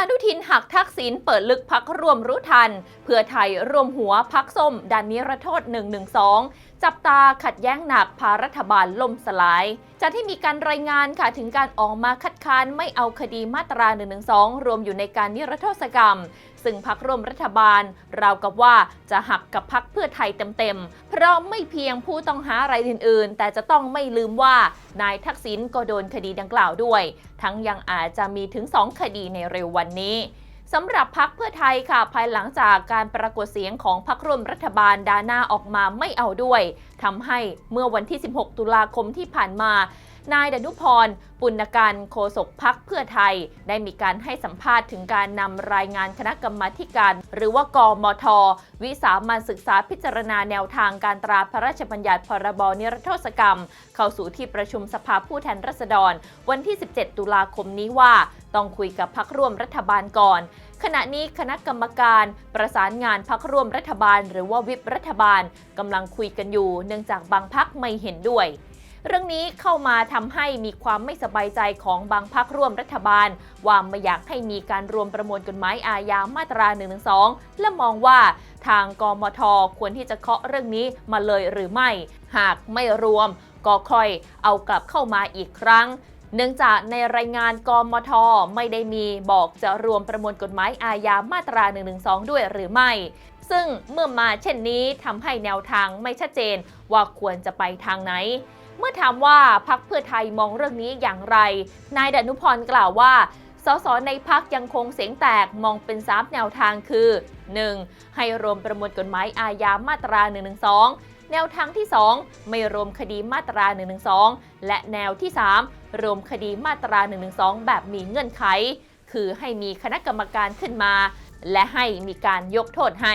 อนุทินหักทักษิณเปิดลึกพักร่วมรู้ทัน เพื่อไทยรวมหัวพักส้มดันนิรโทษ 112 จับตาขัดแย้งหนักพารัฐบาลล่มสลายจะที่มีการรายงานค่ะถึงการออกมาคัดค้านไม่เอาคดีมาตรา 112 รวมอยู่ในการนิรโทษกรรม ซึ่งพักร่วมรัฐบาล ราวกับว่าจะหักกับพักเพื่อไทยเต็มๆ เพราะไม่เพียงผู้ต้องหารายอื่นๆ แต่จะต้องไม่ลืมว่านายทักษิณก็โดนคดีดังกล่าวด้วย ทั้งยังอาจจะมีถึง 2 คดีในเร็ววันนี้ สำหรับพักเพื่อไทยค่ะ ภายหลังจากการปรากฏเสียงของพักร่วมรัฐบาลดาหน้าออกมาไม่เอาด้วยทำให้เมื่อวันที่ 16 ตุลาคมที่ผ่านมานายดนุพร ปุณกันโฆษกพักเพื่อไทย ได้มีการให้สัมภาษณ์ถึงการนำรายงานคณะกรรมาการ หรือว่ากมท วิสามันศึกษาพิจารณาแนวทางการตราพระราชบัญญัติพรบนิรโทษกรรม เข้าสู่ที่ประชุมสภาผู้แทนราษฎร วันที่ 17 ตุลาคมนี้ว่า ต้องคุยกับพักร่วมรัฐบาลก่อน ขณะนี้คณะกรรมการประสานงานพักร่วมรัฐบาล หรือว่าวิปรัฐบาลกำลังคุยกันอยู่ เนื่องจากบางพักไม่เห็นด้วย เรื่องนี้เข้ามาทำให้มีความไม่สบายใจของบางพักร่วมรัฐบาล ว่าไม่อยากให้มีการรวมประมวลกฎหมายอาญามาตรา1นึและมองว่าทางกมทควรที่จะเคาะเรื่องนี้มาเลยหรือไม่ หากไม่รวมก็ค่อยเอากลับเข้ามาอีกครั้ง เนื่องจากในรายงานกมท ไม่ได้มีบอกจะรวมประมวลกฎหมายอาญามาตรา1นึด้วยหรือไม่ ซึ่งเมื่อมาเช่นนี้ทำให้แนวทางไม่ชัดเจนว่าควรจะไปทางไหนเมื่อถามว่าพักเพื่อไทยมองเรื่องนี้อย่างไร นายดนุพรกล่าวว่า สสในพักยังคงเสียงแตกมองเป็นสามแนวทางคือ 1. ให้รวมประมวลกฎหมายอาญามาตรา 112 แนวทางที่ 2 ไม่รวมคดีมาตรา 112 และแนวที่ 3 รวมคดีมาตรา 112 แบบมีเงื่อนไข คือให้มีคณะกรรมการขึ้นมา และให้มีการยกโทษให้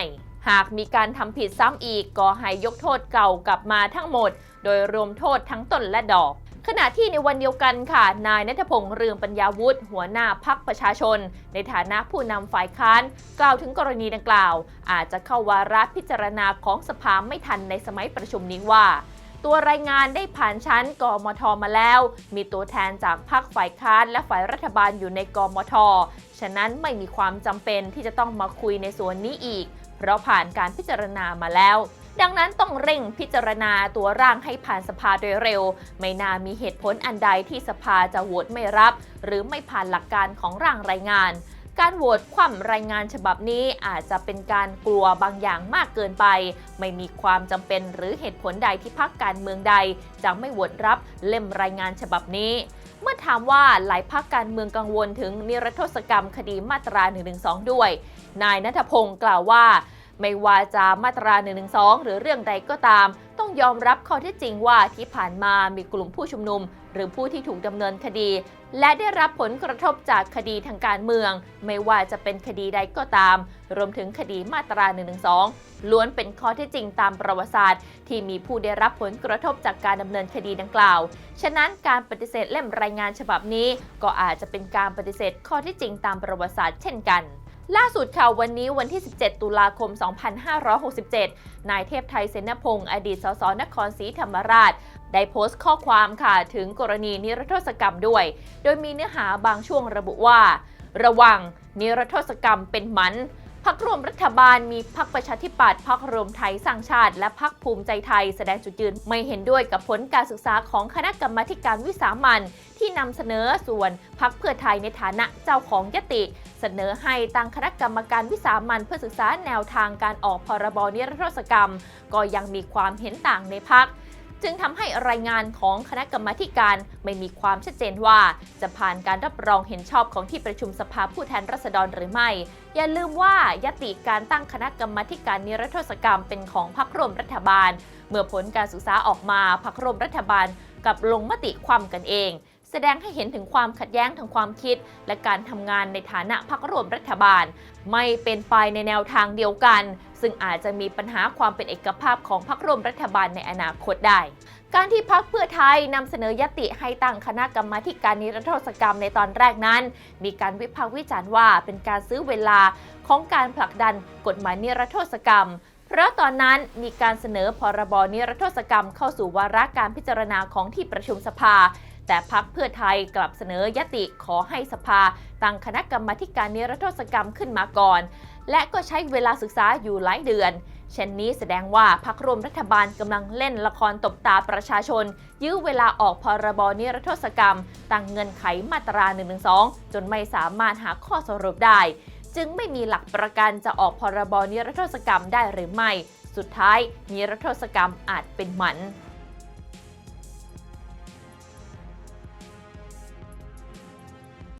หากมีการทำผิดซ้ำอีกก็ให้ยกโทษเก่ากลับมาทั้งหมด โดยรวมโทษทั้งต้นและดอก ขณะที่ในวันเดียวกันค่ะ นายนัทพงษ์เรืองปัญญาวุฒิหัวหน้าพักประชาชน ในฐานะผู้นำฝ่ายค้านกล่าวถึงกรณีดังกล่าว อาจจะเข้าวาระพิจารณาของสภาไม่ทันในสมัยประชุมนี้ว่า ตัวรายงานได้ผ่านชั้นกมทมาแล้ว มีตัวแทนจากพรรคฝ่ายค้านและฝ่ายรัฐบาลอยู่ในกมท ฉะนั้นไม่มีความจำเป็นที่จะต้องมาคุยในส่วนนี้อีก เพราะผ่านการพิจารณามาแล้ว ดังนั้นต้องเร่งพิจารณาตัวร่างให้ผ่านสภาโดยเร็ว ไม่น่ามีเหตุผลอันใดที่สภาจะโหวตไม่รับ หรือไม่ผ่านหลักการของร่างรายงาน การโหวตคว่ำรายงานฉบับนี้อาจจะเป็นการกลัวบางอย่างมากเกินไป ไม่มีความจำเป็นหรือเหตุผลใดที่พักการเมืองใด จะไม่โหวตรับเล่มรายงานฉบับนี้เมื่อถามว่าหลายพักการเมืองกังวลถึงนิรโทษกรรมคดีมาตรา 112 ด้วย นายนัทพงศ์กล่าวว่า ไม่ว่าจะมาตรา112หรือเรื่องใดก็ตาม ต้องยอมรับข้อเท็จจริงว่าที่ผ่านมามีกลุ่มผู้ชุมนุม หรือผู้ที่ถูกดำเนินคดี และได้รับผลกระทบจากคดีทางการเมือง ไม่ว่าจะเป็นคดีใดก็ตาม รวมถึงคดีมาตรา112ล้วนเป็นข้อเท็จจริงตามประวัติศาสตร์ ที่มีผู้ได้รับผลกระทบจากการดำเนินคดีดังกล่าว ฉะนั้นการปฏิเสธเล่มรายงานฉบับนี้ ก็อาจจะเป็นการปฏิเสธข้อเท็จจริงตามประวัติศาสตร์เช่นกัน ล่าสุดค่ะวันนี้วันที่ 17 ตุลาคม 2567 นายเทพไทยเสนพงศ์อดีตสสนครศรีธรรมราช ได้โพสต์ข้อความค่ะถึงกรณีนิรโทษกรรมด้วย โดยมีเนื้อหาบางช่วงระบุว่า ระวังนิรโทษกรรมเป็นหมัน พักรวมรัฐบาลมีพักประชาธิปัตย์พักรวมไทยสร้างชาติ และพักภูมิใจไทยแสดงจุดยืนไม่เห็นด้วยกับผลการศึกษาของคณะกรรมาการวิสามันที่นำเสนอส่วนพักเพื่อไทยในฐานะเจ้าของยติ เสนอให้ตั้งคณะกรรมการวิสามันเพื่อศึกษาแนวทางการออกพรบนิรโทษกรรม ก็ยังมีความเห็นต่างในพัก จึงทำให้รายงานของคณะกรรมาการไม่มีความชัดเจนว่า จะผ่านการรับรองเห็นชอบของที่ประชุมสภาผู้แทนราษฎรหรือไม่ อย่าลืมว่ายติการตั้งคณะกรรมาการนิรโทษกรรมเป็นของพรรคร่วมรัฐบาล เมื่อผลการศึกษาออกมาพรรคร่วมรัฐบาลกับลงมติความกันเองแสดงให้เห็นถึงความขัดแย้งทางความคิด และการทำงานในฐานะพรรคร่วมรัฐบาล ไม่เป็นไปในแนวทางเดียวกัน ซึ่งอาจจะมีปัญหาความเป็นเอกภาพของพรรคร่วมรัฐบาลในอนาคตได้ การที่พักเพื่อไทยนำเสนอยติให้ตั้งคณะกรรมาการนิรโทษกรรมในตอนแรกนั้น มีการวิพากษ์วิจารณ์ว่าเป็นการซื้อเวลาของการผลักดันกฎหมายนิรโทษกรรมเพราะตอนนั้นมีการเสนอพรบนิรโทษกรรมเข้าสู่วาระการพิจารณาของที่ประชุมสภา แต่พักเพื่อไทยกลับเสนอยติขอให้สภา ตั้งคณะกรรมาการนิรโทษกรรมขึ้นมาก่อน และก็ใช้เวลาศึกษาอยู่หลายเดือน เช่นนี้แสดงว่าพักร่วมรัฐบาลกำลังเล่นละครตบตาประชาชน ยื้อเวลาออกพรบนิรโทษกรรม ตั้งเงินไขมาตรา 112 จนไม่สามารถหาข้อสรุปได้ จึงไม่มีหลักประกันจะออกพรบนิรโทษกรรมได้หรือไม่ สุดท้ายนิรโทษกรรมอาจเป็นหมัน